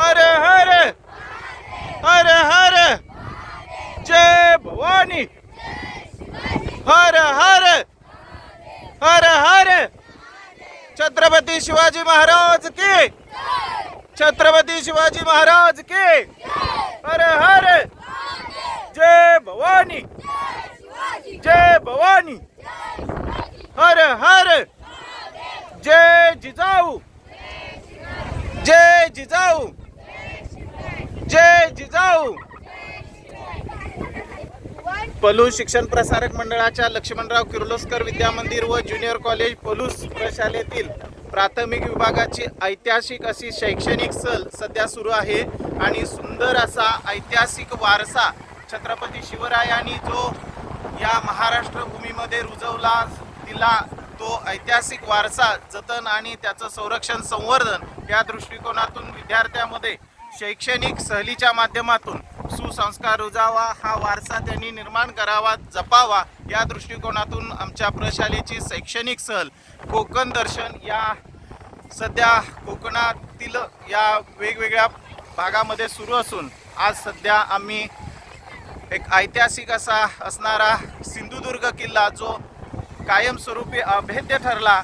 हर हर हर हर जय भवानी। हर हर हर हर। छत्रपती शिवाजी महाराज की। छत्रपती शिवाजी महाराज की। हर हर जय भवानी। जय भवानी। हर हर जय जिजाऊ। जय जिजाऊ। जय जिजाऊ. पलूस शिक्षण प्रसारक मंडळाच्या लक्ष्मणराव किर्लोस्कर विद्यामंदिर व ज्युनियर कॉलेज पलूस प्रशालेतील प्राथमिक विभागाची ऐतिहासिक अशी शैक्षणिक सल सध्या सुरू आहे आणि सुंदर असा ऐतिहासिक वारसा छत्रपती शिवरायांनी जो या महाराष्ट्र भूमीमध्ये रुजवला दिला तो ऐतिहासिक वारसा जतन आणि त्याचं संरक्षण संवर्धन या दृष्टिकोनातून विद्यार्थ्यामध्ये शैक्षणिक सहलीच्या माध्यमातून सुसंस्कार रुजावा हा वारसा त्यांनी निर्माण करावा जपावा या दृष्टिकोनातून आमच्या प्रशालेची शैक्षणिक सहल कोकण दर्शन या सध्या कोकणातील या वेगवेगळ्या भागामध्ये सुरू असून आज सध्या आम्ही एक ऐतिहासिक असा असणारा सिंधुदुर्ग किल्ला जो कायमस्वरूपी अभेद्य ठरला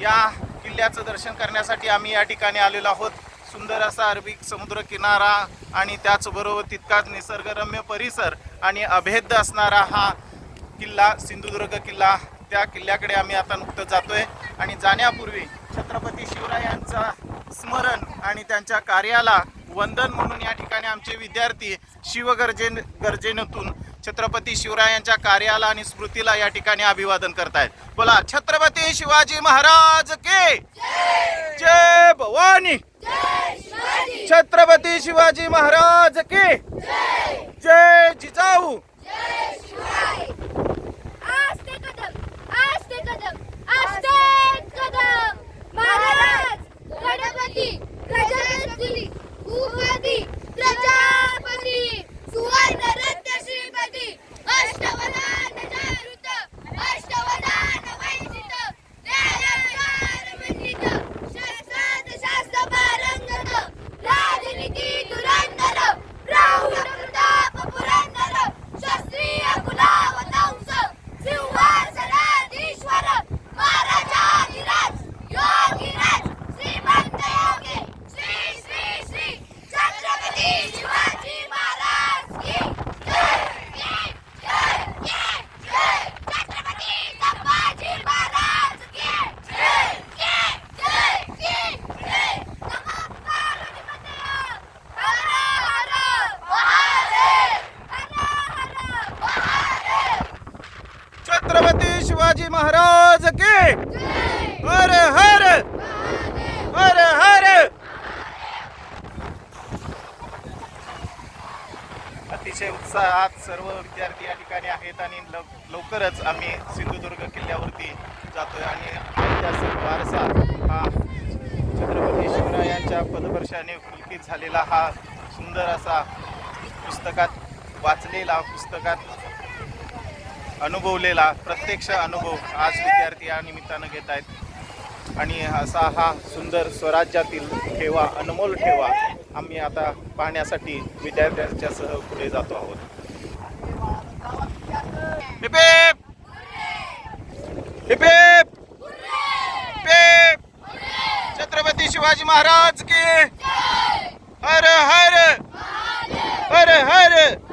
या किल्ल्याचं दर्शन करण्यासाठी आम्ही या ठिकाणी आलेलो आहोत. सुंदर असा अरबी समुद्र किनारा आणि त्याचबरोबर तितकाच निसर्गरम्य परिसर आणि अभेद्य असणारा हा किल्ला सिंधुदुर्ग किल्ला त्या किल्ल्याकडे आम्ही आता नुकतं जातोय. आणि जाण्यापूर्वी छत्रपती शिवरायांचा स्मरण आणि त्यांच्या कार्याला वंदन म्हणून या ठिकाणी आमचे विद्यार्थी शिवगर्जे गरजेनतून छत्रपती शिवरायांच्या कार्याला आणि स्मृतीला या ठिकाणी अभिवादन करतायत. बोला छत्रपती शिवाजी महाराज के जय भवानी छत्रपती शिवाजी महाराज के? छत्रपती शिवाजी महाराज के? हर हर हर हर. अतिशय उत्साहात सर्व विद्यार्थी या ठिकाणी आहेत आणि लव- लवकरच आम्ही सिंधुदुर्ग किल्ल्यावरती जातोय आणि ऐतिहासिक वारसा हा छत्रपती शिवरायांच्या पदवर्षाने पुलकित झालेला हा सुंदर असा पुस्तकात वाचलेला पुस्तकात अनुभवलेला प्रत्यक्ष अनुभव आज विद्यार्थी या निमित्तानं घेत आहेत. आणि असा हा सुंदर स्वराज्यातील ठेवा अनमोल ठेवा आम्ही आता पाहण्यासाठी विद्यार्थ्यांच्या सह पुढे जातो आहोत. Hip hip! छत्रपती शिवाजी महाराज के! हर हर! हर हर!